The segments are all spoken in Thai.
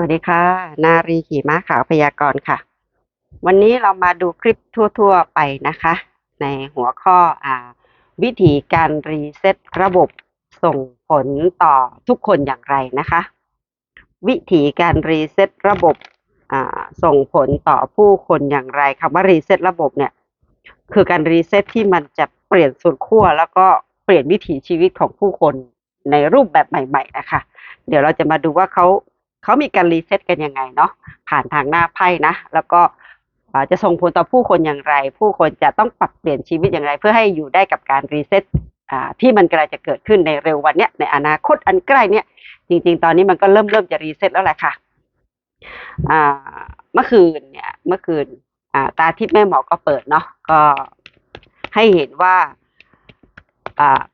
วัสดีค่ะ นารีขี่ม้าขาวพยากรณ์ค่ะ วันนี้เรามาดูคลิปทั่ว ๆ ไปนะคะ ในหัวข้ออวิธีการรีเซ็ตระบบส่งผลต่อทุกคนอย่างไรนะคะ วิธีการรีเซ็ตระบบส่งผลต่อผู้คนอย่างไรคำว่ารีเซ็ตระบบเนี่ยคือการรีเซ็ตที่มันจะเปลี่ยนสุดขั้วแล้วก็เปลี่ยนวิถีชีวิตของผู้คนในรูปแบบใหม่ ๆ นะคะ เดี๋ยวเราจะมาดูว่าเขา เขามีการรีเซ็ตกันยังไงเนาะผ่านทางหน้าไพ่นะ แล้วก็จะส่งผลต่อผู้คนอย่างไร ผู้คนจะต้องปรับเปลี่ยนชีวิตอย่างไร เพื่อให้อยู่ได้กับการรีเซ็ตที่มันกำลังจะเกิดขึ้นในเร็ววันเนี้ยในอนาคตอันใกล้เนี่ย จริง ๆ ตอนนี้มันก็เริ่มเริ่มจะรีเซ็ตแล้วแหละค่ะเมื่อคืนเนี่ยเมื่อคืนาตาทิพย์แม่หมอก็เปิดเนาะก็ให้เห็นว่า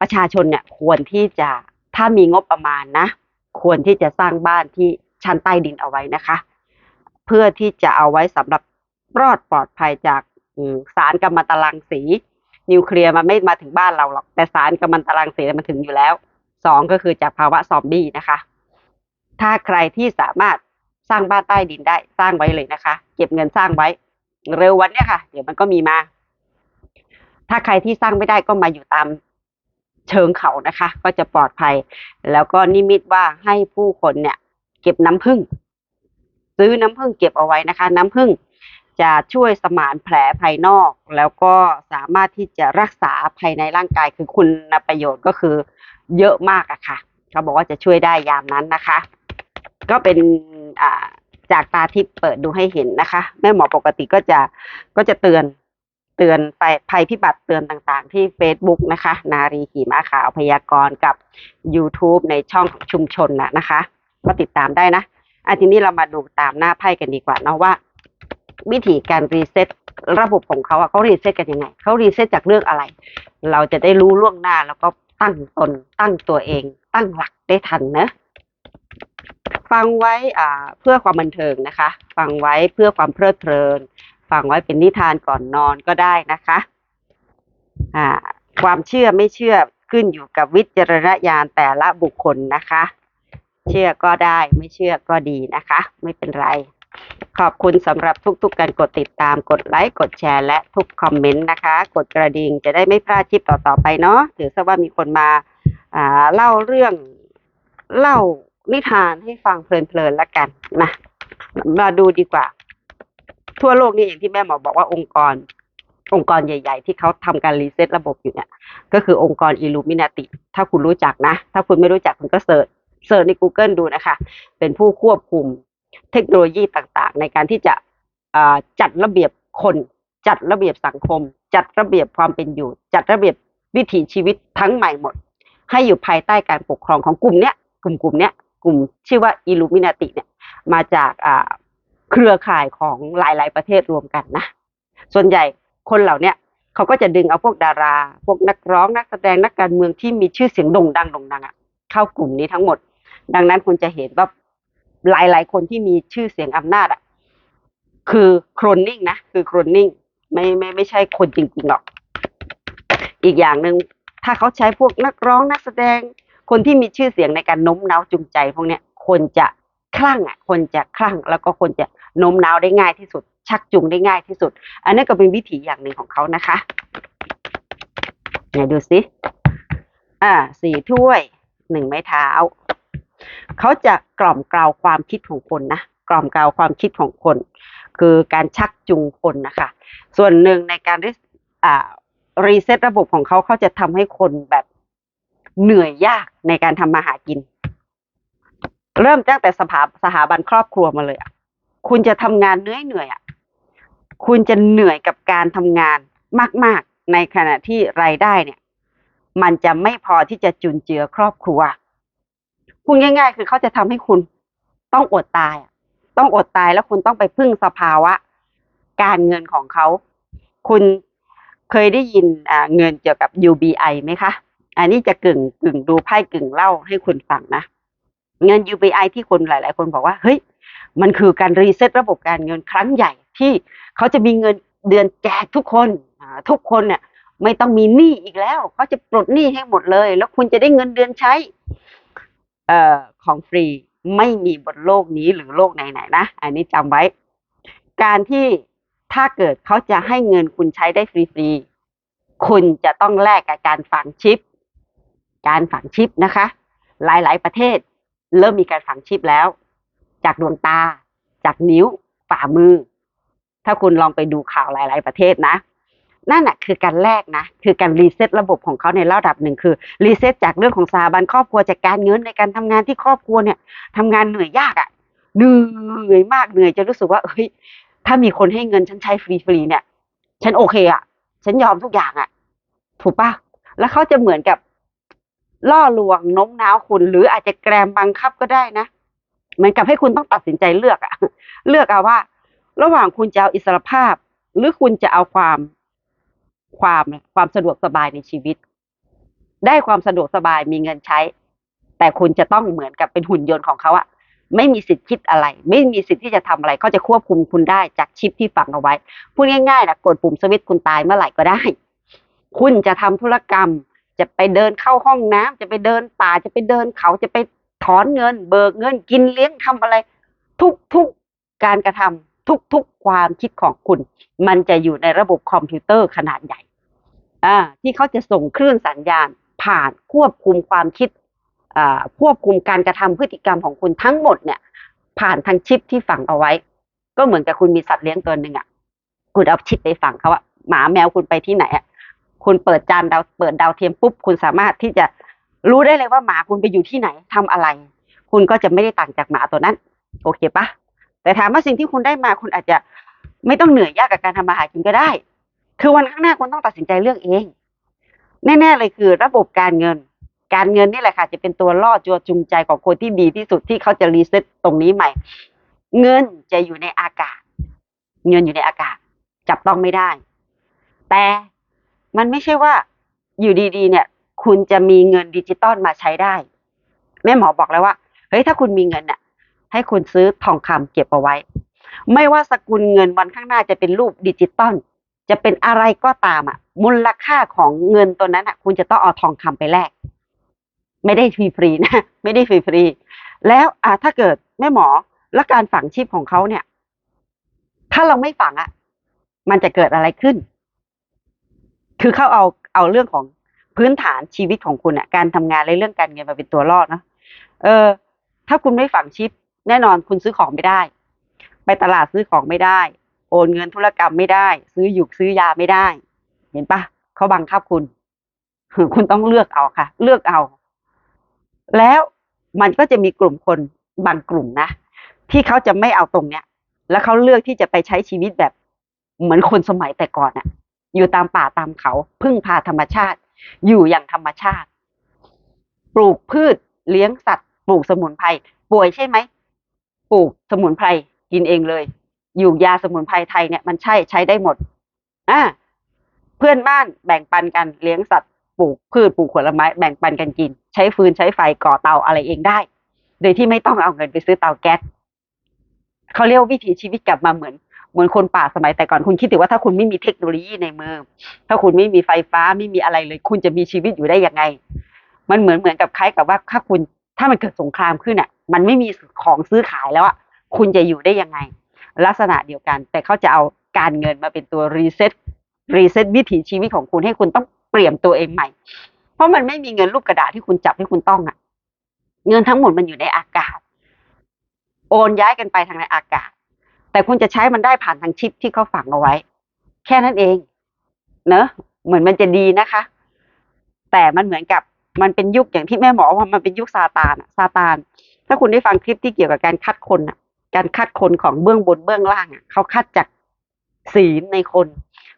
ประชาชนเนี่ยควรที่จะถ้ามีงบประมาณนะ ควรที่จะสร้างบ้านที่ ชั้นใต้ดินเอาไว้นะคะ เพื่อที่จะเอาไว้สำหรับรอดปลอดภัยจากสารกัมมันตรังสี นิวเคลียร์มันไม่มาถึงบ้านเราหรอก แต่สารกัมมันตรังสีมันถึงอยู่แล้วสองก็คือจากภาวะซอมบี้นะคะ ถ้าใครที่สามารถสร้างบ้านใต้ดินได้สร้างไว้เลยนะคะ เก็บเงินสร้างไว้ เร็ววันเนี้ยค่ะ เดี๋ยวมันก็มีมา ถ้าใครที่สร้างไม่ได้ก็มาอยู่ตามเชิงเขานะคะ ก็จะปลอดภัย แล้วก็นิมิตว่าให้ผู้คนเนี่ย เก็บน้ำผึ้งซื้อน้ำผึ้งเก็บเอาไว้นะคะ น้ำผึ้งจะช่วยสมานแผลภายนอก แล้วก็สามารถที่จะรักษาภายในร่างกายคือคุณประโยชน์ก็คือเยอะมากอะค่ะเขาบอกว่าจะช่วยได้ยามนั้นนะคะ ก็เป็นอ่าจากตาทิพย์เปิดดูให้เห็นนะคะ แม่หมอปกติก็จะก็จะเตือนเตือนไปภัยพิบัติเตือนต่างๆ ที่ Facebook นะคะ นารีขี่ม้าขาวพยากรณ์กับ YouTube ในช่องของชุมชนนะนะคะ ก็ติดตามได้นะอะทีนี้เรามาดูตามหน้าไพ่กันดีกว่าเนาะว่า วิธีการรีเซ็ตระบบของเขาอะเขารีเซ็ตกันยังไงเขารีเซ็ตจากเรื่องอะไร เราจะได้รู้ล่วงหน้าแล้วก็ตั้งตนตั้งตัวเอง ตั้งหลักได้ทันเนะฟังไว้อ่าเพื่อความบันเทิงนะคะ ฟังไว้เพื่อความเพลิดเพลิน ฟังไว้เป็นนิทานก่อนนอนก็ได้นะคะอ่าความเชื่อไม่เชื่อขึ้นอยู่กับวิจารณญาณแต่ละบุคคลนะคะ เชื่อก็ได้ไม่เชื่อก็ดีนะคะ ไม่เป็นไร ขอบคุณสำหรับทุกๆการกดติดตามกดไลค์กดแชร์และทุกคอมเมนต์นะคะ กดกระดิ่งจะได้ไม่พลาดคลิปต่อๆไปเนาะถือซะว่ามีคนมาอ่าเล่าเรื่องเล่านิทานให้ฟังเพลินๆแล้วกันนะมาดูดีกว่า ทั่วโลกนี่อย่างที่แม่หมอบอกว่าองค์กร องค์กรใหญ่ ๆ ที่เขาทำการรีเซ็ตระบบอยู่เนี่ย ก็คือองค์กรอิลูมินาติ ถ้าคุณรู้จักนะ ถ้าคุณไม่รู้จักคุณก็เสิร์ช เสิร์ชใน Google ดูนะคะ เป็นผู้ควบคุมเทคโนโลยีต่างๆ ในการที่จะจัดระเบียบคนจัดระเบียบสังคม จัดระเบียบความเป็นอยู่ จัดระเบียบวิถีชีวิตทั้งใหม่หมด ให้อยู่ภายใต้การปกครองของกลุ่มเนี้ยกลุ่มกลุ่มเนี้ยกลุ่มชื่อว่าอิลูมินาติเนี่ยมาจากเครือข่ายของหลาย ๆ ประเทศรวมกันนะ ส่วนใหญ่คนเหล่านี้เขาก็จะดึงเอาพวกดารา พวกนักร้องนักแสดงนักการเมืองที่มีชื่อเสียงโด่งดังโด่งดังอะ เข้ากลุ่มนี้ทั้งหมด ดังนั้นคุณจะเห็นว่าหลาย ๆ คนที่มีชื่อเสียงอำนาจอะคือโครนนิ่งนะคือโครนนิ่งไม่ไม่ไม่ใช่คนจริงๆหรอก อีกอย่างหนึ่งถ้าเขาใช้พวกนักร้องนักแสดง คนที่มีชื่อเสียงในการโน้มน้าวจูงใจ พวกเนี้ยคนจะคลั่งอะ คนจะคลั่ง แล้วก็คนจะโน้มน้าวได้ง่ายที่สุด ชักจูงได้ง่ายที่สุด อันนี้ก็เป็นวิถีอย่างหนึ่งของเขานะคะไหนดูสิอ่าสี่ถ้วย หนึ่งไม้เท้า เขาจะกล่อมกล่าวความคิดของคนนะกล่อมกล่าวความคิดของคน คือการชักจูงคนนะคะ ส่วนหนึ่งในการรีอ่ารีเซ็ตระบบของเขาเขาจะทำให้คนแบบเหนื่อยยากในการทำมาหากิน เริ่มตั้งแต่สถาสถาบันครอบครัวมาเลยอะคุณจะทำงานเหนื่อยเหนื่อยอะคุณจะเหนื่อยกับการทำงานมาก ๆ ในขณะที่รายได้เนี่ย มันจะไม่พอที่จะจุนเจือครอบครัวพูดง่าย ๆ คือเขาจะทำให้คุณต้องอดตาย ต้องอดตายแล้วคุณต้องไปพึ่งสภาวะ การเงินของเขา คุณเคยได้ยินเงินเกี่ยวกับ UBI ไหมคะ อันนี้จะกึ่งกึ่งดูไพ่กึ่งเล่าให้คุณฟังนะ เงิน UBI ที่คนหลาย ๆ คนบอกว่า เฮ้ย มันคือการรีเซ็ตระบบการเงินครั้งใหญ่ที่เขาจะมีเงินเดือนแจกทุกคน ทุกคนเนี่ย ไม่ต้องมีหนี้อีกแล้วเขาจะปลดหนี้ให้หมดเลย แล้วคุณจะได้เงินเดือนใช้เอ่อของฟรีไม่มีบนโลกนี้หรือโลกไหนๆนะ อันนี้จำไว้ การที่ถ้าเกิดเขาจะให้เงินคุณใช้ได้ฟรีๆคุณจะต้องแลกกับการฝังชิป การฝังชิปนะคะ หลายๆประเทศ เริ่มมีการฝังชิปแล้ว จากดวงตา จากนิ้วฝ่ามือ ถ้าคุณลองไปดูข่าวหลาย ๆ ประเทศนะ นั่นน่ะคือการแลกนะ คือการรีเซ็ตระบบของเขาในระดับหนึ่งคือรีเซ็ตจากเรื่องของสถาบันครอบครัวจากการเงินในการทำงานที่ครอบครัวเนี่ยทำงานเหนื่อยยากอะ่ะเหนื่อยมากเหนื่อยจะรู้สึกว่าเฮ้ยถ้ามีคนให้เงินฉันใช้ฟรีๆเนี่ย ฉันโอเคอะ่ะ ฉันยอมทุกอย่างอะ่ะ ถูกปะแล้วเขาจะเหมือนกับล่อลวงโน้มน้าวคุณ หรืออาจจะแกรมบังคับก็ได้นะเหมือนกับให้คุณต้องตัดสินใจเลือกอะเลือกเอาว่า ระหว่างคุณจะเอาอิสรภาพ หรือคุณจะเอาความ ความความสะดวกสบายในชีวิต ได้ความสะดวกสบายมีเงินใช้ แต่คุณจะต้องเหมือนกับเป็นหุ่นยนต์ของเขาอะไม่มีสิทธิ์คิดอะไร ไม่มีสิทธิ์ที่จะทำอะไรเขาจะควบคุมคุณได้จากชิปที่ฝังเอาไว้พูดง่ายๆนะกดปุ่มสวิตช์คุณตายเมื่อไหร่ก็ได้ คุณจะทำธุรกรรม จะไปเดินเข้าห้องน้ำจะไปเดินป่าจะไปเดินเขาจะไปถอนเงิน เบิกเงินกินเลี้ยงทำอะไร ทุกๆการกระทำ ทุกๆความคิดของคุณ มันจะอยู่ในระบบคอมพิวเตอร์ขนาดใหญ่ที่เขาจะส่งคลื่นสัญญาณผ่านควบคุมความคิดควบคุมการกระทำพฤติกรรมของคุณทั้งหมดเนี่ย ผ่านทางชิปที่ฝังเอาไว้ ก็เหมือนกับคุณมีสัตว์เลี้ยงตัวหนึ่งอะคุณเอาชิปไปฝังเขาอะหมาแมวคุณไปที่ไหนอะคุณเปิดจานดาวเปิดดาวเทียมปุ๊บคุณสามารถที่จะรู้ได้เลยว่าหมาคุณไปอยู่ที่ไหนทำอะไร คุณก็จะไม่ได้ต่างจากหมาตัวนั้น โอเคปะ แต่ถามว่าสิ่งที่คุณได้มาคุณอาจจะไม่ต้องเหนื่อยยากกับการทำมาหากินก็ได้ คือวันข้างหน้าคุณต้องตัดสินใจเลือกเอง แน่ ๆ เลยคือ ระบบการเงิน การเงินนี่แหละค่ะ จะเป็นตัวล่อจัวจูงใจของคนที่ดีที่สุดที่เขาจะรีเซ็ตตรงนี้ใหม่ เงินจะอยู่ในอากาศ เงินอยู่ในอากาศ จับต้องไม่ได้ แต่มันไม่ใช่ว่าอยู่ดีๆ เนี่ย คุณจะมีเงินดิจิตอลมาใช้ได้ แม่หมอบอกแล้วว่าเฮ้ยถ้าคุณมีเงินน่ะ ให้คุณซื้อทองคำเก็บเอาไว้ ไม่ว่าสกุลเงินวันข้างหน้าจะเป็นรูปดิจิตอลจะเป็นอะไรก็ตามอะ มูลค่าของเงินตัวนั้นอะ คุณจะต้องเอาทองคำไปแลกไม่ได้ฟรีๆนะ ไม่ได้ฟรีๆแล้วอ่าถ้าเกิดแม่หมอและการฝังชีพของเขาเนี่ย ถ้าเราไม่ฝังอะ มันจะเกิดอะไรขึ้น คือเขาเอาเอาเรื่องของพื้นฐานชีวิตของคุณอะ การทำงานและเรื่องการเงินมาเป็นตัวรอดเนาะเออ ถ้าคุณไม่ฝังชิป แน่นอนคุณซื้อของไม่ได้ ไปตลาดซื้อของไม่ได้ โอนเงินธุรกรรมไม่ได้ ซื้อหยุกซื้อยาไม่ได้ เห็นปะเขาบังคับคุณ คุณต้องเลือกเอาค่ะ เลือกเอา แล้วมันก็จะมีกลุ่มคนบางกลุ่มนะ ที่เขาจะไม่เอาตรงเนี้ย แล้วเขาเลือกที่จะไปใช้ชีวิตแบบเหมือนคนสมัยแต่ก่อนอะอยู่ตามป่าตามเขา พึ่งพาธรรมชาติ อยู่อย่างธรรมชาติ ปลูกพืชเลี้ยงสัตว์ ปลูกสมุนไพรป่วยใช่ไหม ปลูกสมุนไพรกินเองเลย อยู่ยาสมุนไพรไทยเนี่ยมันใช่ใช้ได้หมดอ่าเพื่อนบ้านแบ่งปันกันเลี้ยงสัตว์ปลูกพืชปลูกผลไม้แบ่งปันกันกิน ใช้ฟืนใช้ไฟก่อเตาอะไรเองได้ โดยที่ไม่ต้องเอาเงินไปซื้อเตาแก๊สเขาเรียกวิถีชีวิตกลับมาเหมือนเหมือนคนป่าสมัยแต่ก่อนคุณคิดถึงว่าถ้าคุณไม่มีเทคโนโลยีในมือ ถ้าคุณไม่มีไฟฟ้าไม่มีอะไรเลย คุณจะมีชีวิตอยู่ได้ยังไง มันเหมือนเหมือนกับคล้ายกับว่าถ้าคุณ ถ้ามันเกิดสงครามขึ้นอะ มันไม่มีของซื้อขายแล้วอะคุณจะอยู่ได้ยังไง ลักษณะเดียวกัน แต่เขาจะเอาการเงินมาเป็นตัวรีเซ็ตรีเซ็ตวิถีชีวิตของคุณให้คุณต้องเปลี่ยนตัวเองใหม่ เพราะมันไม่มีเงินรูปกระดาษที่คุณจับให้คุณต้องอะ เงินทั้งหมดมันอยู่ในอากาศ โอนย้ายกันไปทางในอากาศ แต่คุณจะใช้มันได้ผ่านทางชิปที่เขาฝังเอาไว้ แค่นั้นเอง เนอะเหมือนมันจะดีนะคะ แต่มันเหมือนกับ มันเป็นยุคอย่างที่แม่หมอว่ามันเป็นยุคซาตานอะซาตาน ถ้าคุณได้ฟังคลิปที่เกี่ยวกับการคัดคนอะการคัดคนของเบื้องบนเบื้องล่างอะเขาคัดจากศีลในคน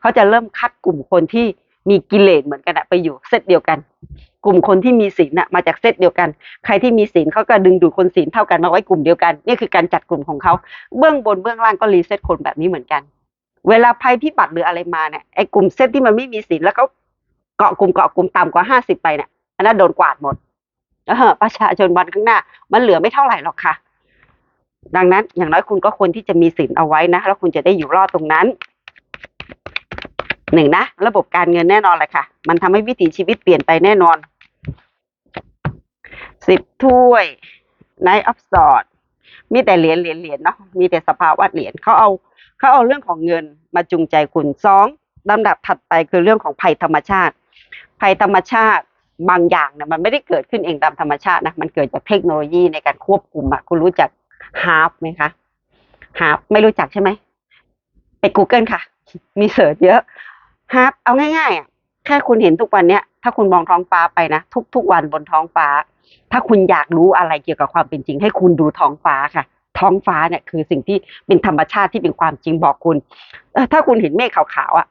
เขาจะเริ่มคัดกลุ่มคนที่มีกิเลสเหมือนกันอะไปอยู่เซตเดียวกัน กลุ่มคนที่มีศีลน่ะมาจากเซตเดียวกัน ใครที่มีศีลเขาก็ดึงดูดคนศีลเท่ากันมาไว้กลุ่มเดียวกันนี่คือการจัดกลุ่มของเขาเบื้องบนเบื้องล่างก็รีเซ็ตคนแบบนี้เหมือนกัน เวลาภัยพิบัติหรืออะไรมาเนี่ยไอ้กลุ่มเซตที่มันไม่มีศีลแล้วเขาเกาะกลุ่มเกาะกลุ่มต่ำกว่าห้าสิบไปเนี่ย อันนั้นโดนกวาดหมดประชาชนวันข้างหน้า มันเหลือไม่เท่าไหร่หรอกค่ะ ดังนั้นอย่างน้อยคุณก็ควรที่จะมีศีลเอาไว้นะแล้วคุณจะได้อยู่รอดตรงนั้นหนึ่งนะระบบการเงินแน่นอนเลยค่ะ มันทำให้วิถีชีวิตเปลี่ยนไปแน่นอนสิบถ้วย Knight of Swords มีแต่เหรียญเหรียญเหรียญเนาะมีแต่สภาวะเหรียญเขาเอาเขาเอาเรื่องของเงินมาจูงใจคุณสองลำดับถัดไปคือเรื่องของภัยธรรมชาติ ภัยธรรมชาติ บางอย่างเนี่ยมันไม่ได้เกิดขึ้นเองตามธรรมชาตินะมันเกิดจากเทคโนโลยีในการควบคุมอะคุณรู้จักฮาร์ปไหมคะฮาร์ปไม่รู้จักใช่ไหมไป Google ค่ะ มีเสิร์ชเยอะฮาร์ปเอาง่ายๆอะแค่คุณเห็นทุกวันเนี้ยถ้าคุณมองท้องฟ้าไปนะทุก ๆ วันบนท้องฟ้า ถ้าคุณอยากรู้อะไรเกี่ยวกับความเป็นจริง ให้คุณดูท้องฟ้าค่ะ ท้องฟ้าเนี่ยคือสิ่งที่เป็นธรรมชาติที่เป็นความจริงบอกคุณถ้าคุณเห็นเมฆขาวๆอะ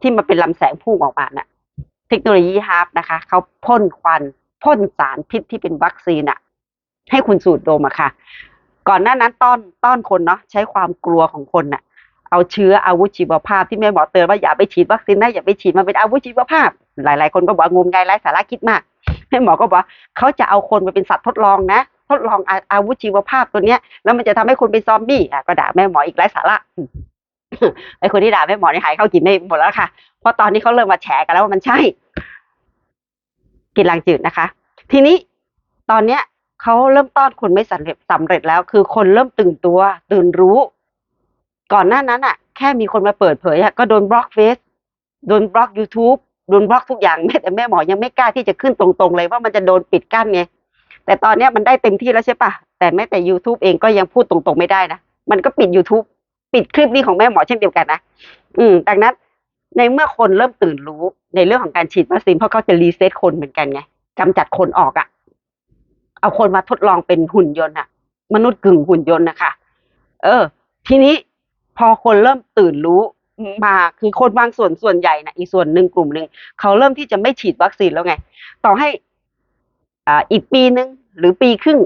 ที่มันเป็นลำแสงพุ่งออกมาน่ะ ทคโนโลยีฮาร์ปนะคะเขาพ่นควันพ่นสารพิษที่เป็นวัคซีนอะให้คุณสูดดมอะค่ะ ก่อนหน้านั้นต้อนต้อนคนเนาะใช้ความกลัวของคนน่ะ เอาเชื้ออาวุธชีวภาพที่แม่หมอเตือนว่าอย่าไปฉีดวัคซีนนะอย่าไปฉีดมันเป็นอาวุธชีวภาพ หลาย ๆ คนก็บอกงมงายไร้สาระคิดมากแม่หมอก็บอกว่าเขาจะเอาคนไปเป็นสัตว์ทดลองนะ ทดลองอาอาวุธชีวภาพตัวเนี้ย แล้วมันจะทำให้คนเป็นซอมบี้อะก็ด่าแม่หมออีกไร้สาระไอ้คนที่ด่าแม่หมอนี่หายเข้ากินไม่หมดแล้วค่ะเพราะตอนนี้เขาเริ่มมาแฉกันแล้วว่ามันใช่ กินลังจืดนะคะ ทีนี้ตอนเนี้ยเขาเริ่มต้อนคนไม่สำเร็จสำเร็จแล้ว คือคนเริ่มตื่นตัว ตื่นรู้ ก่อนหน้านั้นอะแค่มีคนมาเปิดเผยก็โดนบล็อกเฟซโดนบล็อก YouTube โดนบล็อกทุกอย่างแม้แต่แม่หมอยังไม่กล้าที่จะขึ้นตรงๆเลยว่ามันจะโดนปิดกั้นไงแต่ตอนเนี้ยมันได้เต็มที่แล้วใช่ปะแต่แม้แต่ YouTube เองก็ยังพูดตรงๆไม่ได้นะ มันก็ปิด YouTube ปิดคลิปนี้ของแม่หมอเช่นเดียวกันนะ อืมดังนั้น ในเมื่อคนเริ่มตื่นรู้ในเรื่องของการฉีดวัคซีนเพราะเขาจะรีเซ็ตคนเหมือนกันไงกำจัดคนออกอะ่ะ เอาคนมาทดลองเป็นหุ่นยนต์อะมนุษย์กึ่งหุ่นยนต์นะคะเออ ทีนี้พอคนเริ่มตื่นรู้มาคือคนบางส่วนส่วนใหญ่นะอีกส่วนหนึ่งกลุ่มหนึ่งเขาเริ่มที่จะไม่ฉีดวัคซีนแล้วไง ต่อให้อ่าอีกปีหนึ่งหรือปีครึ่ง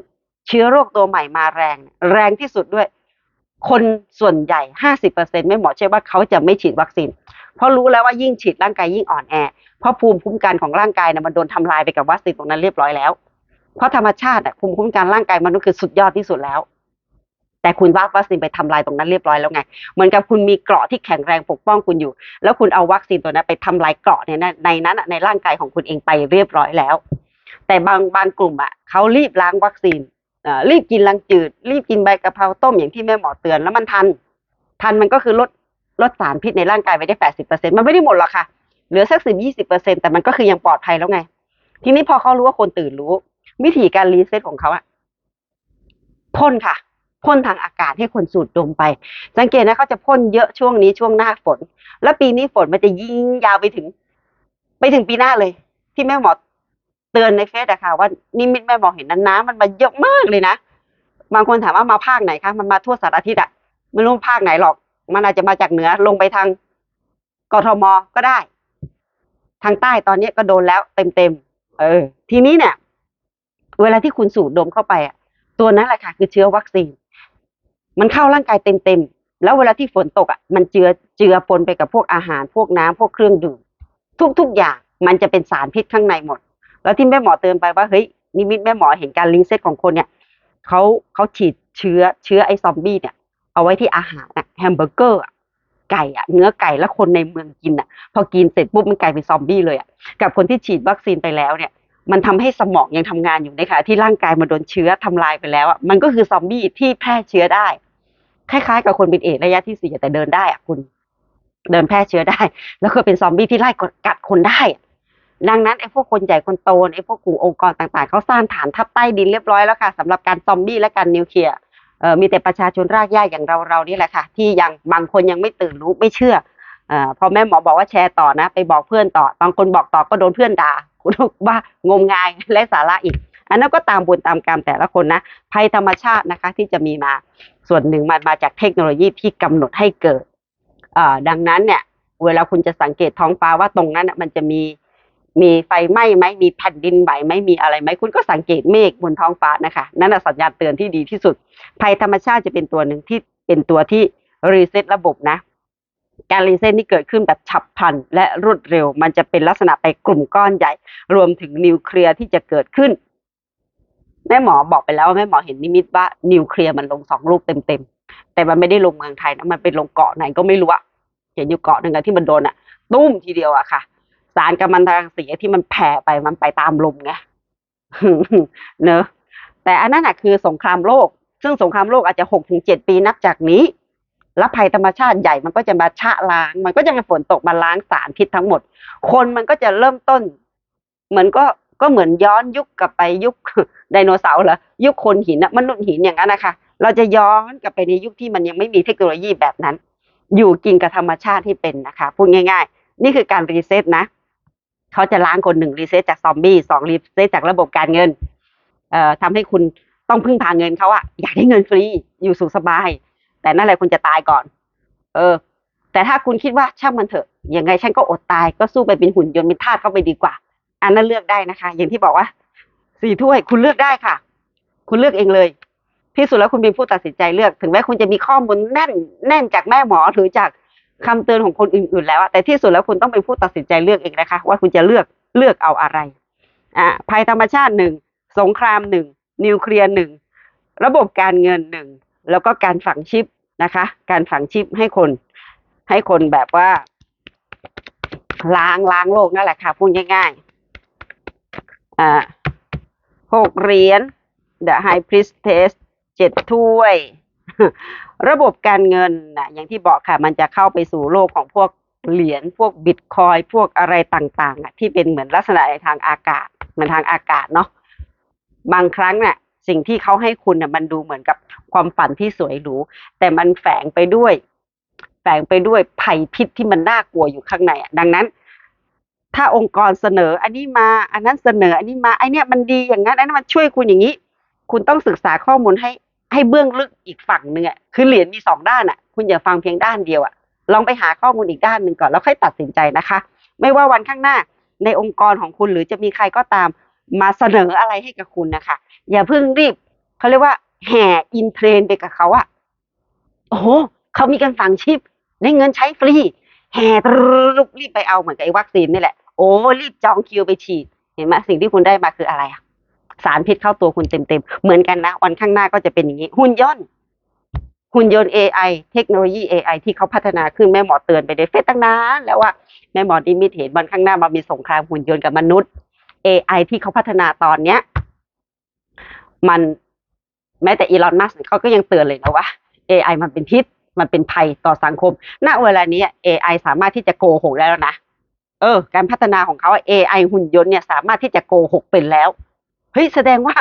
เชื้อโรคตัวใหม่มาแรง แรงที่สุดด้วย คนส่วนใหญ่ห้าสิบเปอร์เซ็นไม่หมอเชื่อว่าเขาจะไม่ฉีดวัคซีน เพราะรู้แล้วว่ายิ่งฉีดร่างกายยิ่งอ่อนแอ เพราะภูมิคุ้มกันของร่างกายนะมันโดนทำลายไปกับวัคซีนตรงนั้นเรียบร้อยแล้ว เพราะธรรมชาติอะภูมิคุ้มกันร่างกายมนุษย์คือสุดยอดที่สุดแล้ว แต่คุณวัคซีนไปทำลายตรงนั้นเรียบร้อยแล้วไง เหมือนกับคุณมีเกราะที่แข็งแรงปกป้องคุณอยู่ แล้วคุณเอาวัคซีนตัวนั้นไปทำลายเกราะเนี่ยนในนั้นในร่างกายของคุณเองไปเรียบร้อยแล้ว แต่บางบางกลุ่มอะเขารีบล้างวัคซีนอ่อรีบกินลังจืด รีบกินใบกะเพราต้มอย่างที่แม่หมอเตือนแล้วมันทัน ทันมันก็คือลด ลดสารพิษในร่างกายไปได้แปดสิบเปอร์เซ็นมันไม่ได้หมดหรอกค่ะ เหลือสักสิบยี่สิบเปอร์เซ็นแต่มันก็คือยังปลอดภัยแล้วไง ทีนี้พอเขารู้ว่าคนตื่นรู้ วิธีการรีเซ็ตของเขาอะพ่นค่ะพ่นทางอากาศให้คนสูดดมไป สังเกตนะเขาจะพ่นเยอะช่วงนี้ช่วงหน้าฝน แล้วปีนี้ฝนมันจะยิ่งยาวไปถึง ไปถึงปีหน้าเลย ที่แม่หมอเตือนในเฟซอะค่ะ ว่านิมิตแม่หมอเห็นนั้นน้ำมันมาเยอะมากเลยนะบางคนถามว่ามาภาคไหนคะมันมาทั่วสารทิตย์อะไม่รู้ภาคไหนหรอก มันอาจจะมาจากเหนือลงไปทางกทมก็ได้ ทางใต้ตอนนี้ก็โดนแล้วเต็มเต็มเออ ทีนี้เนี่ย เวลาที่คุณสูดดมเข้าไปอะ ตัวนั้นแหละค่ะ คือเชื้อวัคซีน มันเข้าร่างกายเต็มๆแล้วเวลาที่ฝนตกอะมันเจือเจือปนไปกับพวกอาหารพวกน้ำพวกเครื่องดื่มทุกๆอย่างมันจะเป็นสารพิษข้างในหมด แล้วที่แม่หมอเตือนไปว่าเฮ้ยนิมิตแม่หมอเห็นการรีเซ็ตของคนเนี่ยเขาเขาฉีดเชื้อเชื้อไอซอมบี้เนี่ย เอาไว้ที่อาหารอะ แฮมเบอร์เกอร์ไก่อะเนื้อไก่แล้วคนในเมืองกินอะพอกินเสร็จปุ๊บมันกลายเป็นซอมบี้เลยอะกับคนที่ฉีดวัคซีนไปแล้วเนี่ย มันทำให้สมองยังทำงานอยู่นขณะที่ร่างกายมันโดนเชื้อทำลายไปแล้วอะมันก็คือซอมบี้ที่แพร่เชื้อได้ คล้ายๆ กับคนเป็นเอดระยะที่สี่แต่เดินได้อะคุณเดินแพร่เชื้อได้ แล้วก็เป็นซอมบี้ที่ไล่กัดคนได้ ดังนั้นไอ้พวกคนใหญ่คนโตไอ้พวกกลุ่มองค์กรต่างๆเขาสร้างฐานทัพใต้ดินเรียบร้อยแล้วค่ะสำหรับการซอมบี้และการนิวเคลียร์ มีแต่ประชาชนรากหญ้าอย่างเราเรานี่แหละค่ะ ที่ยังบางคนยังไม่ตื่นรู้ไม่เชื่ออพอแม่หมอบอกว่าแชร์ต่อนะ ไปบอกเพื่อนต่อบางคนบอกต่อก็โดนเพื่อนด่าคุณว่างมงายและสาระอีก อันนั้นก็ตามบุญตามกรรมแต่ละคนนะภัยธรรมชาตินะคะที่จะมีมาส่วนหนึ่งมันมาจากเทคโนโลยีที่กำหนดให้เกิดดังนั้นเนี่ย เวลาคุณจะสังเกตท้องฟ้าว่าตรงนั้นมันจะมี มีไฟไหม้ไหมมีแผ่นดินไหวไหมมีอะไรไหมคุณก็สังเกตเมฆบนท้องฟ้านะคะ นั่นน่ะสัญญาณเตือนที่ดีที่สุด ภัยธรรมชาติจะเป็นตัวหนึ่งที่เป็นตัวที่รีเซ็ตระบบนะ การรีเซ็ตนี่เกิดขึ้นแบบฉับพลันและรวดเร็ว มันจะเป็นลักษณะไปกลุ่มก้อนใหญ่ รวมถึงนิวเคลียร์ที่จะเกิดขึ้น แม่หมอบอกไปแล้วว่าแม่หมอเห็นนิมิตว่านิวเคลียร์มันลงสองลูกเต็มๆแต่มันไม่ได้ลงเมืองไทยนะมันไปลงเกาะไหนก็ไม่รู้อะเห็นอยู่เกาะหนึ่งอะที่มันโดนอะตุ้มทีเดียวอะค่ะ สารกัมมันตรังสีที่มันแผ่ไปมันไปตามลมไงเนอะแต่อันนั้นนะคือสงครามโลก ซึ่งสงครามโลกอาจจะหกถึงเจ็ดปีนับจากนี้แล้วภัยธรรมชาติใหญ่มันก็จะมาชะล้าง มันก็จะมีฝนตกมาล้างสารพิษทั้งหมด คนมันก็จะเริ่มต้น เหมือนก็ก็เหมือนย้อนยุคกลับไปยุคไดโนเสาร์เหรอยุคคนหินนะมนุษย์หินอย่างนั้นนะคะ เราจะย้อนกลับไปในยุคที่มันยังไม่มีเทคโนโลยีแบบนั้น อยู่กินกับธรรมชาติที่เป็นนะคะ พูดง่าย ๆ นี่คือการรีเซ็ตนะ เขาจะล้างคนหนึ่งรีเซ็ตจากซอมบี้สองรีเซ็ตจากระบบการเงิน เอ่อทำให้คุณต้องพึ่งพาเงินเขาอะอยากได้เงินฟรีอยู่สุขสบาย แต่นั่นแหละคุณจะตายก่อน เออ แต่ถ้าคุณคิดว่าช่างมันเถอะยังไงฉันก็อดตายก็สู้ไปเป็นหุ่นยนต์เป็นทาสเข้าไปดีกว่า อันนั้นเลือกได้นะคะ อย่างที่บอกว่าสี่ถ้วยคุณเลือกได้ค่ะ คุณเลือกเองเลยที่สุดแล้วคุณเป็นผู้ตัดสินใจเลือก ถึงแม้คุณจะมีข้อมูลแน่นแน่นจากแม่หมอหรือจาก คำเตือนของคนอื่นๆแล้วแต่ที่สุดแล้วคุณต้องเป็นผู้ตัดสินใจเลือกเองนะคะ ว่าคุณจะเลือกเลือกเอาอะไรอ่าภัยธรรมชาติหนึ่งสงครามหนึ่งนิวเคลียร์หนึ่งระบบการเงินหนึ่งแล้วก็การฝังชิปนะคะ การฝังชิปให้คน ให้คนแบบว่า ล้างล้างโลกนั่นแหละค่ะพูดง่ายๆอ่าหกเหรียญ The High Priestess เจ็ดถ้วย ระบบการเงินนะอย่างที่บอกค่ะ มันจะเข้าไปสู่โลกของพวกเหรียญพวกบิตคอยพวกอะไรต่างๆอะที่เป็นเหมือนลักษณะในทางอากาศเหมันทางอากาศเนาะบางครั้งเนี่ยสิ่งที่เขาให้คุณเนี่ยมันดูเหมือนกับความฝันที่สวยหรูแต่มันแฝงไปด้วย แฝงไปด้วยภัยพิษที่มันน่ากลัวอยู่ข้างในอะดังนั้น ถ้าองค์กรเสนอ อันนี้มา อันนั้นเสนอ อันนี้มาไอเนี้ยมันดีอย่างนั้นอันนั้นมันช่วยคุณอย่างนี้ คุณต้องศึกษาข้อมูลให้ ให้เบื้องลึกอีกฝั่งหนึ่งอะคือเหรียญมีสองด้านอะ คุณอย่าฟังเพียงด้านเดียวอะลองไปหาข้อมูลอีกด้านหนึ่งก่อนแล้วค่อยตัดสินใจนะคะ ไม่ว่าวันข้างหน้าในองค์กรของคุณหรือจะมีใครก็ตามมาเสนออะไรให้กับคุณนะคะ อย่าเพิ่งรีบเขาเรียกว่า แห่อินเทรนไปกับเขาอะโอ้โหเขามีการฝังชิปได้เงินใช้ฟรี แห่ตรุบรีบไปเอาเหมือนกับไอ้วัคซีนนี่แหละ โอ้รีบจองคิวไปฉีด เห็นไหมสิ่งที่คุณได้มาคืออะไรอะ สารพิษเข้าตัวคุณเต็มๆ เหมือนกันนะวันข้างหน้าก็จะเป็นอย่างนี้ หุ่นยนต์หุ่นยนต์ AI เทคโนโลยี AI ที่เขาพัฒนาขึ้นแม่หมอเตือนไปในเฟซตั้งนานแล้วว่าแม่หมอดิมิตเห็นวันข้างหน้ามามีสงครามหุ่นยนต์กับมนุษย์ AI ที่เขาพัฒนาตอนเนี้ย มันแม้แต่อีลอนมัสเขาก็ยังเตือนเลยนะว่า AI มันเป็นพิษมันเป็นภัยต่อสังคม ณ เวลานี้ AI สามารถที่จะโกหกได้แล้วนะ เออ การพัฒนาของเขาอะ AI หุ่นยนต์เนี่ยสามารถที่จะโกหกเป็นแล้ว เฮ้ยแสดงว่า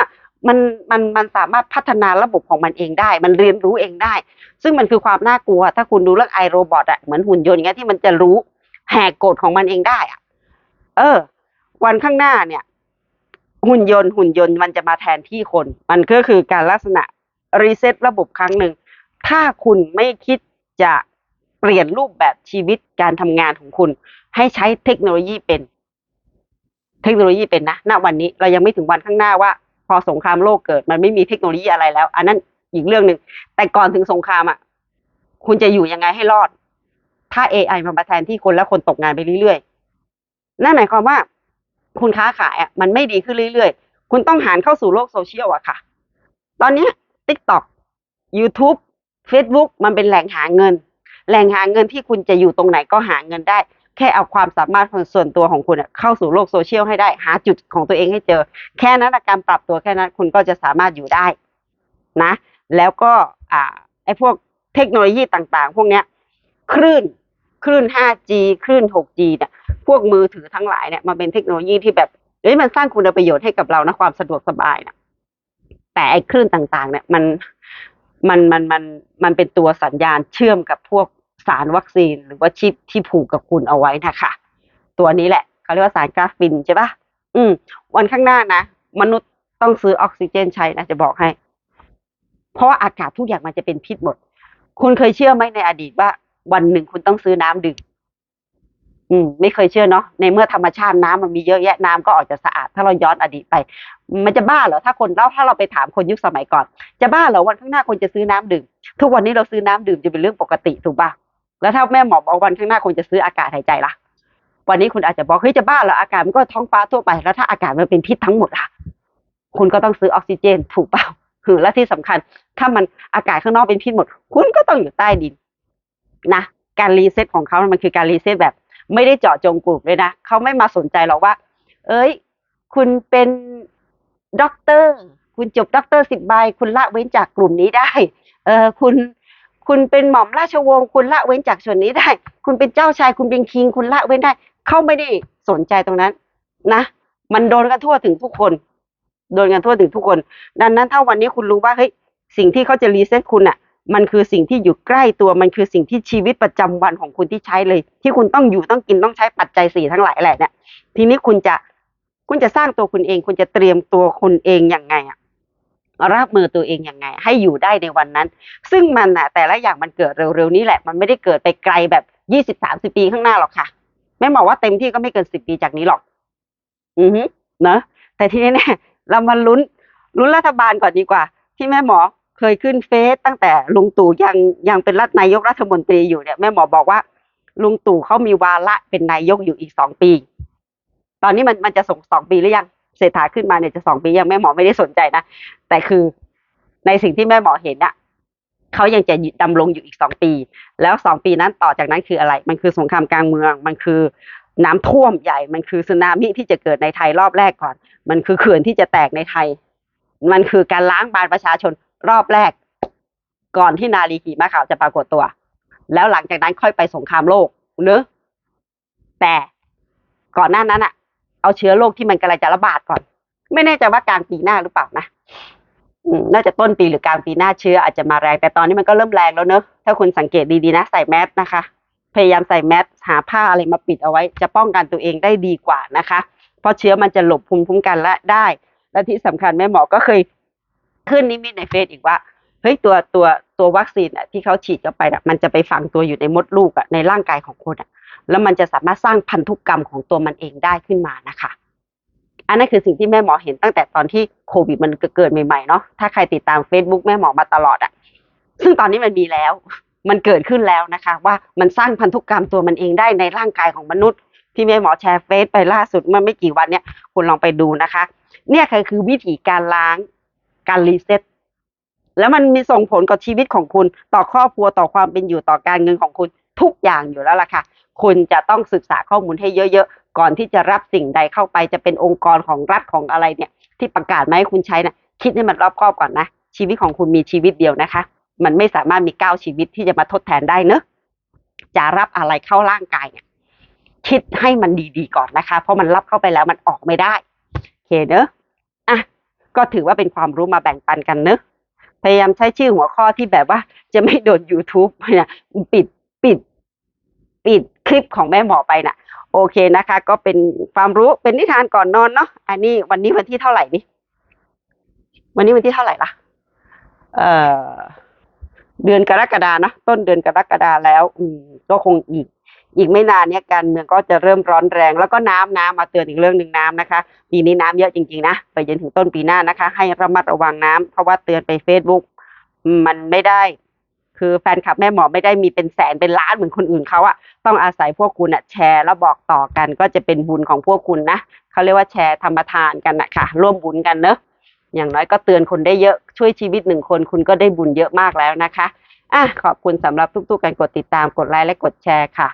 มันมันมันสามารถพัฒนาระบบของมันเองได้ มันเรียนรู้เองได้ ซึ่งมันคือความน่ากลัว ถ้าคุณดูเรื่องไอโรบอทอะเหมือนหุ่นยนต์อย่างเงี้ยที่มันจะรู้แหกกฎของมันเองได้อะเออ วันข้างหน้าเนี่ย หุ่นยนต์หุ่นยนต์มันจะมาแทนที่คน มันก็คือการลักษณะรีเซ็ตระบบครั้งหนึ่ง ถ้าคุณไม่คิดจะเปลี่ยนรูปแบบชีวิตการทำงานของคุณ ให้ใช้เทคโนโลยีเป็น เทคโนโลยีเป็นนะ ณ วันนี้เรายังไม่ถึงวันข้างหน้าว่า พอสงครามโลกเกิดมันไม่มีเทคโนโลยีอะไรแล้ว อันนั้นอีกเรื่องหนึ่ง แต่ก่อนถึงสงครามอะ คุณจะอยู่ยังไงให้รอด ถ้า AI มันมาแทนที่คนแล้วคนตกงานไปเรื่อยๆ นั่นหมายความว่า คุณค้าขายอะมันไม่ดีขึ้นเรื่อยๆ คุณต้องหันเข้าสู่โลกโซเชียลอะค่ะ ตอนนี้ TikTok YouTube Facebook มันเป็นแหล่งหาเงิน แหล่งหาเงินที่คุณจะอยู่ตรงไหนก็หาเงินได้ แค่เอาความสามารถของส่วนตัวของคุณเข้าสู่โลกโซเชียลให้ได้ หาจุดของตัวเองให้เจอ แค่นั้นการปรับตัวแค่นั้นคุณก็จะสามารถอยู่ได้นะ แล้วก็อ่าไอ้พวกเทคโนโลยีต่างๆ พวกเนี้ยคลื่นคลื่น 5G คลื่น 6G เนี่ยพวกมือถือทั้งหลายเนี่ยมันเป็นเทคโนโลยีที่แบบเอ้ยมันสร้างคุณประโยชน์ให้กับเรานะความสะดวกสบายนะแต่ไอ้คลื่นต่างๆ เนี่ยมันมันมันมันมันเป็นตัวสัญญาณเชื่อมกับพวก สารวัคซีนหรือว่าชิปที่ผูกกับคุณเอาไว้นะคะตัวนี้แหละเขาเรียกว่าสารกราฟินใช่ปะอืม วันข้างหน้านะ มนุษย์ต้องซื้อออกซิเจนใช้นะจะบอกให้ เพราะว่าอากาศทุกอย่างมันจะเป็นพิษหมด คุณเคยเชื่อไหมในอดีตว่า วันหนึ่งคุณต้องซื้อน้ำดื่มอืม ไม่เคยเชื่อเนาะในเมื่อธรรมชาติน้ำมันมีเยอะแยะน้ำก็ออกจะสะอาด ถ้าเราย้อนอดีตไป มันจะบ้าเหรอถ้าคนเราถ้าเราไปถามคนยุคสมัยก่อน จะบ้าเหรอวันข้างหน้าคนจะซื้อน้ำดื่ม ทุกวันนี้เราซื้อน้ำดื่มจะเป็นเรื่องปกติถูกป่ะ แล้วถ้าแม่หมอบอกวันข้างหน้าคนจะซื้ออากาศหายใจล่ะ วันนี้คุณอาจจะบอกเฮ้ยจะบ้าเหรออากาศมันก็ท้องฟ้าทั่วไปแล้วถ้าอากาศมันเป็นพิษทั้งหมดล่ะ คุณก็ต้องซื้อออกซิเจนถูกเปล่าคือและที่สำคัญ ถ้ามันอากาศข้างนอกเป็นพิษหมด คุณก็ต้องอยู่ใต้ดินนะการรีเซ็ตของเขามันคือการรีเซ็ตแบบ ไม่ได้เจาะจงกลุ่มเลยนะเขาไม่มาสนใจหรอกว่า เอ้ย คุณเป็นด็อกเตอร์ คุณจบด็อกเตอร์สิบใบ คุณละเว้นจากกลุ่มนี้ได้ เออคุณ คุณเป็นหม่อมราชวงศ์คุณละเว้นจากส่วนนี้ได้ คุณเป็นเจ้าชายคุณเป็นคิงคุณละเว้นได้ เขาไม่ได้สนใจตรงนั้นนะ มันโดนกันทั่วถึงทุกคน โดนกันทั่วถึงทุกคน ดังนั้นถ้าวันนี้คุณรู้ว่าเฮ้ยสิ่งที่เขาจะรีเซ็ตคุณอะ มันคือสิ่งที่อยู่ใกล้ตัวมันคือสิ่งที่ชีวิตประจำวันของคุณที่ใช้เลย ที่คุณต้องอยู่ต้องกินต้องใช้ปัจจัยสี่ทั้งหลายแหละเนี่ยทีนี้คุณจะคุณจะสร้างตัวคุณเอง คุณจะเตรียมตัวคุณเองยังไงอะ รับมือตัวเองยังไง ให้อยู่ได้ในวันนั้น ซึ่งมันอะแต่ละอย่างมันเกิดเร็วๆนี้แหละ มันไม่ได้เกิดไปไกลแบบยี่สิบสามสิบปีข้างหน้าหรอกค่ะแม่บอกว่าเต็มที่ก็ไม่เกินสิบปีจากนี้หรอก อือฮึเนะแต่ทีนี้เนี่ยเรามาลุ้นลุ้นรัฐบาลก่อนดีกว่า ที่แม่หมอเคยขึ้นเฟซตั้งแต่ลุงตู่ยังยังเป็นรัฐนายกรัฐมนตรีอยู่เนี่ยแม่หมอบอกว่า ลุงตู่เขามีวาระเป็นนายกอยู่อีกสองปี ตอนนี้มันมันจะส่งสองปีหรือยัง เศรษฐาขึ้นมาเนี่ยจะสองปียังแม่หมอไม่ได้สนใจนะ แต่คือในสิ่งที่แม่หมอเห็นอะเขายังจะดำรงอยู่อีกสองปี แล้วสองปีนั้นต่อจากนั้นคืออะไร มันคือสงครามกลางเมือง มันคือน้ำท่วมใหญ่ มันคือสึนามิที่จะเกิดในไทยรอบแรกก่อน มันคือเขื่อนที่จะแตกในไทย มันคือการล้างบานประชาชนรอบแรก ก่อนที่นาลีขี่ม้าขาวจะปรากฏตัว แล้วหลังจากนั้นค่อยไปสงครามโลกเนอะแต่ก่อนหน้านั้นอะ เอาเชื้อโรคที่มันกำลังจะระบาดก่อน ไม่แน่ใจว่ากลางปีหน้าหรือเปล่านะน่าจะต้นปีหรือกลางปีหน้าเชื้ออาจจะมาแรง แต่ตอนนี้มันก็เริ่มแรงแล้วเนอะถ้าคุณสังเกตดีๆนะ ใส่แมสนะคะ พยายามใส่แมสหาผ้าอะไรมาปิดเอาไว้ จะป้องกันตัวเองได้ดีกว่านะคะ เพราะเชื้อมันจะหลบภูมิคุ้มกันและได้ และที่สำคัญแม่หมอก็เคยขึ้นนิมิตในเฟซอีกว่าเฮ้ยตัวตัวตัววัคซีนอะที่เขาฉีดเข้าไปอะมันจะไปฝังตัวอยู่ในมดลูกอะในร่างกายของคนอะ แล้วมันจะสามารถสร้างพันธุกรรมของตัวมันเองได้ขึ้นมานะคะ อันนั้นคือสิ่งที่แม่หมอเห็นตั้งแต่ตอนที่โควิดมันเกิดใหม่ๆเนาะถ้าใครติดตาม Facebook แม่หมอมาตลอดอะซึ่งตอนนี้มันมีแล้ว มันเกิดขึ้นแล้วนะคะ ว่ามันสร้างพันธุกรรมตัวมันเองได้ในร่างกายของมนุษย์ ที่แม่หมอแชร์เฟซไปล่าสุดเมื่อไม่กี่วันเนี่ยคุณลองไปดูนะคะ เนี่ยคือคือวิธีการล้างการรีเซ็ตแล้วมันมีส่งผลกับชีวิตของคุณ ต่อครอบครัวต่อความเป็นอยู่ต่อการเงินของคุณทุกอย่างอยู่แล้วล่ะค่ะ คุณจะต้องศึกษาข้อมูลให้เยอะๆ ก่อนที่จะรับสิ่งใดเข้าไปจะเป็นองค์กรของรัฐของอะไรเนี่ยที่ประกาศมาให้คุณใช้นะคิดให้มันรอบคอบก่อนนะ ชีวิตของคุณมีชีวิตเดียวนะคะ มันไม่สามารถมีเก้าชีวิตที่จะมาทดแทนได้เนอะจะรับอะไรเข้าร่างกายเนี่ยคิดให้มันดีๆก่อนนะคะ เพราะมันรับเข้าไปแล้วมันออกไม่ได้โอเคเนอะอะก็ถือว่าเป็นความรู้มาแบ่งปันกันเนอะพยายามใช้ชื่อหัวข้อที่แบบว่า จะไม่โดน YouTube เนี่ยปิดปิด ปิดคลิปของแม่หมอไปน่ะ โอเคนะคะ ก็เป็นความรู้เป็นนิทานก่อนนอนเนาะอันนี้วันนี้วันที่เท่าไหร่นี่วันนี้วันที่เท่าไหร่ละเอ่อเดือนกรกฎาเนะต้นเดือนกรกฎาแล้ว อืมก็คงอีก อีกไม่นานเนี้ยการเมืองก็จะเริ่มร้อนแรง แล้วก็น้ำน้ำมาเตือนอีกเรื่องหนึ่งน้ำนะคะปีนี้น้ำเยอะจริงๆนะไปจนถึงต้นปีหน้านะคะ ให้ระมัดระวังน้ำเพราะว่าเตือนไปเฟซบุ๊กมันไม่ได้ คือแฟนคลับแม่หมอไม่ได้มีเป็นแสนเป็นล้านเหมือนคนอื่นเขาอะต้องอาศัยพวกคุณอะแชร์แล้วบอกต่อกันก็จะเป็นบุญของพวกคุณนะเขาเรียกว่าแชร์ธรรมทานกันนะค่ะร่วมบุญกันเนอะอย่างน้อยก็เตือนคนได้เยอะช่วยชีวิตหนึ่งคนคุณก็ได้บุญเยอะมากแล้วนะคะอะขอบคุณสำหรับทุกๆการกดติดตามกดไลค์และกดแชร์ค่ะ